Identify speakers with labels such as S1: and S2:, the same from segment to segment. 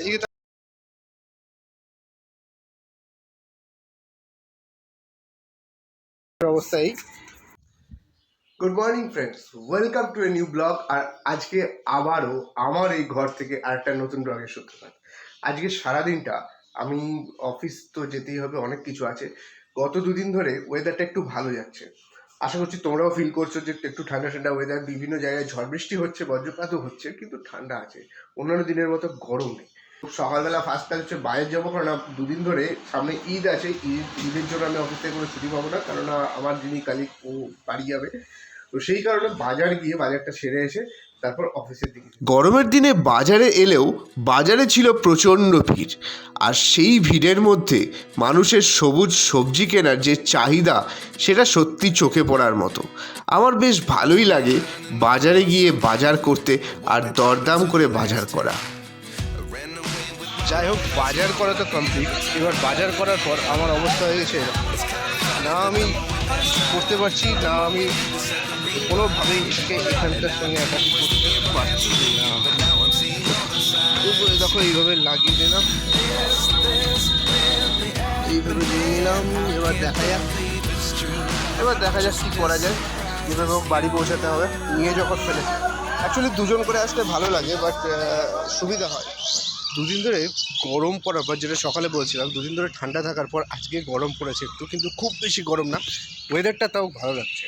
S1: এদিকে good morning friends welcome to a new blog আর আজকে আবারও আমার এই ঘর থেকে আরেকটা নতুন ব্লগের সূত্রপাত। আজকে সারাদিনটা আমি অফিস তো যেতেই হবে, অনেক কিছু আছে। গত দুদিন ধরে ওয়েদারটা একটু ভালো যাচ্ছে। আশা করছি তোমরাও ফিল করছ যে একটু ঠান্ডা ঠান্ডা ওয়েদার বিভিন্ন জায়গায় ঝড় বৃষ্টি হচ্ছে, বজ্রপাতও হচ্ছে, কিন্তু ঠান্ডা আছে। অন্যান্য দিনের মতো গরম নেই। সকালবেলা ফার্স্ট কাজ হচ্ছে বাইরে যাব, কারণ দুদিন ধরে সামনে ঈদ আছে, ঈদ, ঈদের জন্য আমি অফিস থেকে কোনো ছুটি পাবো না, কেননা আমার যিনি কালিক ও বাড়ি যাবে। তো সেই কারণে বাজার গিয়ে বাজারটা সেরে এসে তারপর অফিসের দিকে
S2: গরমের দিনে বাজারে এলেও বাজারে ছিল প্রচণ্ড ভিড়, আর সেই ভিড়ের মধ্যে মানুষের সবুজ সবজি কেনার যে চাহিদা, সেটা সত্যি চোখে পড়ার মতো। আমার বেশ ভালোই লাগে বাজারে গিয়ে বাজার করতে আর দরদাম করে বাজার করা।
S1: যাই হোক, বাজার করা তো কমপ্লিট এবার বাজার করার পর আমার অবস্থা হয়ে গেছে না আমি করতে পারছি, না আমি কোনোভাবেই এটাকে এখানটার সঙ্গে করতে পারছি না। দেখো, এইভাবে লাগিয়ে দিলাম। এইভাবে নিয়ে নিলাম। এবার দেখা যাক। এবার দেখা যাক কী করা যায়। হোক বাড়ি পৌঁছাতে হবে। নিয়ে যখন ফেলে। অ্যাকচুয়ালি দুজন করে আসতে ভালো লাগে বাট সুবিধা হয়। দুদিন ধরে গরম পড়ার পর, যেটা সকালে বলছিলাম, দুদিন ধরে ঠান্ডা থাকার পর আজকে গরম পড়েছে একটু, কিন্তু খুব বেশি গরম না। ওয়েদারটা তাও ভালো লাগছে।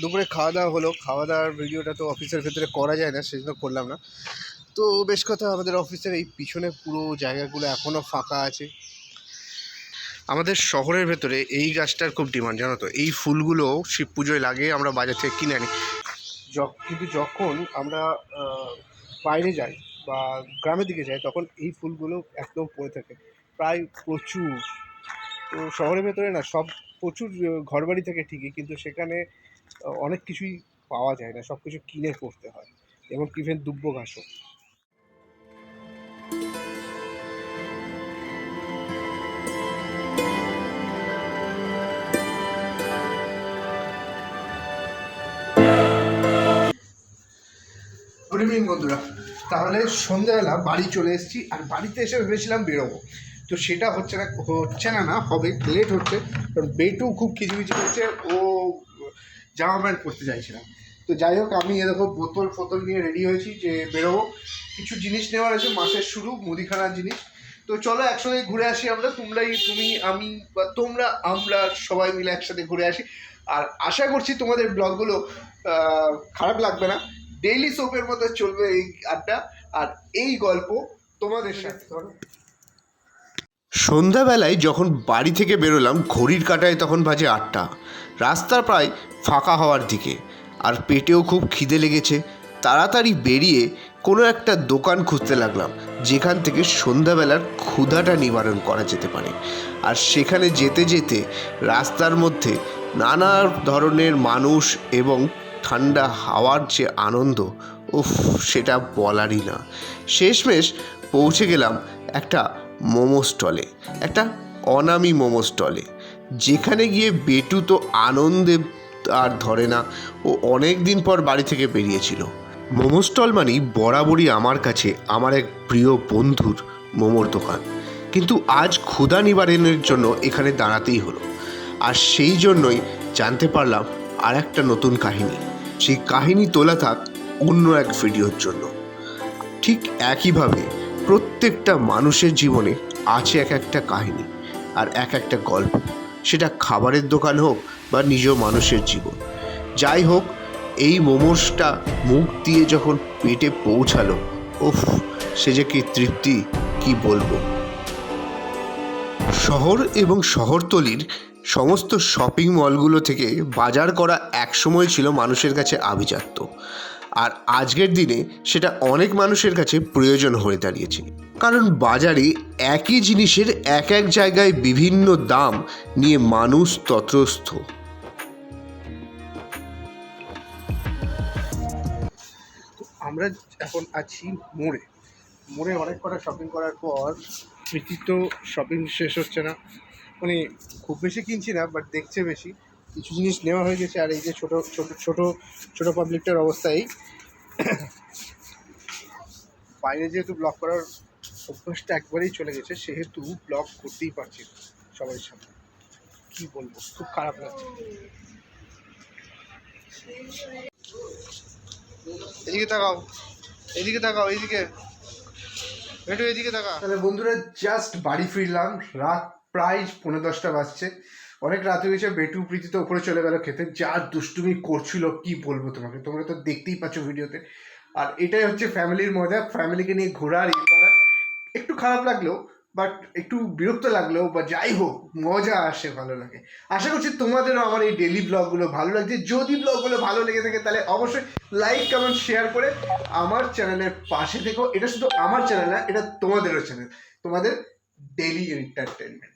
S1: দুপুরে খাওয়া দাওয়া হলো। খাওয়া দাওয়ার ভিডিওটা তো অফিসের ভেতরে করা যায় না, সেজন্য করলাম না। তো বেশ কথা, আমাদের অফিসের এই পিছনে পুরো জায়গাগুলো এখনও ফাঁকা আছে। আমাদের শহরের ভেতরে এই গাছটার খুব ডিমান্ড, জানো তো? এই ফুলগুলো শিব পুজোয় লাগে, আমরা বাজার থেকে কিনে আনি। কিন্তু যখন আমরা বাইরে যাই বা গ্রামের দিকে যাই তখন এই ফুলগুলো একদম পড়ে থাকে। প্রায় প্রচুর। তো শহরের ভেতরে না, সব প্রচুর ঘর বাড়ি থেকে ঠিকই, কিন্তু সেখানে অনেক কিছুই পাওয়া যায় না সব কিছু কিনে করতে হয়। এবং ইভেন দুব্ব ঘাসও। বন্ধুরা। তাহলে সন্ধ্যাবেলা বাড়ি চলে এসেছি, আর বাড়িতে এসে ভেবেছিলাম বেরোবো। তো সেটা হচ্ছে না হচ্ছে না না, হবে লেট হচ্ছে, কারণ বেটু খুব খিচিমিচি করছে, ও জামা প্যান্ট পরতে চাইছিলাম তো যাই হোক, আমি এরকম বোতল ফোতল নিয়ে রেডি হয়েছি যে বেরোবো। কিছু জিনিস নেওয়ার আছে, মাসের শুরু, মুদিখানার জিনিস। তো চলো একসঙ্গে ঘুরে আসি আমরা, তোমরাই, তুমি, আমি, বা তোমরা, আমরা সবাই মিলে একসাথে ঘুরে আসি। আর আশা করছি তোমাদের ব্লগগুলো খারাপ লাগবে না। ডেইলি সোপের মতো চলবে এই আড্ডা। আর এই গল্প তোমাদের সাথে।
S2: সন্ধ্যাবেলায় যখন বাড়ি থেকে বেরোলাম ঘড়ির কাটায় তখন বাজে আটটা। রাস্তা প্রায় ফাঁকা হওয়ার দিকে। আর পেটেও খুব খিদে লেগেছে। তাড়াতাড়ি বেরিয়ে কোনো একটা দোকান খুঁজতে লাগলাম যেখান থেকে সন্ধ্যাবেলার ক্ষুধাটা নিবারণ করা যেতে পারে। আর সেখানে যেতে যেতে রাস্তার মধ্যে নানা ধরনের মানুষ এবং ঠান্ডা হাওয়ার যে আনন্দ, উফ, সেটা বলারই না। শেষমেশ পৌঁছে গেলাম একটা মোমো স্টলে, একটা অনামি মোমো স্টলে। যেখানে গিয়ে বেটু তো আনন্দে আর ধরে না, ও অনেক দিন পর বাড়ি থেকে বেরিয়েছিল। মোমো স্টল মানেই বরাবরই আমার কাছে আমার এক প্রিয় বন্ধুর মোমোর দোকান। কিন্তু আজ ক্ষুধা নিবারণের জন্য এখানে দাঁড়াতেই হলো। আর সেই জন্যই জানতে পারলাম আর একটা নতুন কাহিনী। সেই কাহিনী তোলা থাক অন্য এক ভিডিওর জন্য। ঠিক একইভাবে প্রত্যেকটা মানুষের জীবনে আছে এক একটা কাহিনী আর এক একটা গল্প। সেটা খাবারের দোকান হোক বা নিজ মানুষের জীবন। যাই হোক, এই মোমোসটা মুখ দিয়ে যখন পেটে পৌঁছালো, উফ, সে যে কি তৃপ্তি, কি বলব? শহর এবং শহরতলির সমস্ত শপিং মলগুলো থেকে বাজার করা একসময় ছিল মানুষের কাছে আভিজাত্য। আর আজকের দিনে সেটা অনেক মানুষের কাছে প্রয়োজন হয়ে দাঁড়িয়েছে। কারণ বাজারে একই জিনিসের এক এক জায়গায় বিভিন্ন দাম নিয়ে মানুষ তত্রস্থ
S1: আমরা এখন আছি মোড়ে। মোড়ে অনেক কটা শপিং করার পর তো শপিং শেষ হচ্ছে না। মানে খুব বেশি কিনছি না বাট দেখছে বেশি। কিছু জিনিস নেওয়া হয়ে গেছে, আর এই যে ছোটো ছোটো ছোটো ছোটো পাবলিকটার অবস্থা এই। বাইরে যেহেতু ব্লক করার অভ্যাসটা একবারেই চলে গেছে, সেহেতু ব্লগ করতেই পারছি না সবার সামনে। কি বলব, খুব খারাপ লাগছে। এদিকে তাকাও এদিকে তাকাও, এদিকে। একটু এদিকে তাকা। তাহলে বন্ধুরা জাস্ট বাড়ি ফিরলাম, রাত প্রায় পনেরো দশটা বাজছে। অনেক রাত হয়েছে, বেটু প্রীতি তো উপরে চলে গেল খেতে। যা দুষ্টুমি করছিল, কি বলব তোমাকে? তোমরা তো দেখতেই পাচ্ছ ভিডিওতে। আর এটাই হচ্ছে ফ্যামিলির মজা ফ্যামিলিকে নিয়ে ঘোরার ইয়ে করা। একটু খারাপ লাগলেও বাট একটু বিরক্ত লাগলেও বা যাই হোক, মজা আসে, ভালো লাগে। আশা করছি তোমাদেরও আমার এই ডেলি ব্লগগুলো ভালো লাগছে। যদি ব্লগগুলো ভালো লেগে থাকে, তাহলে অবশ্যই লাইক কমেন্ট শেয়ার করে আমার চ্যানেলের পাশে থেকো। এটা শুধু আমার চ্যানেল না, এটা তোমাদেরও চ্যানেল তোমাদের ডেলি এন্টারটেনমেন্ট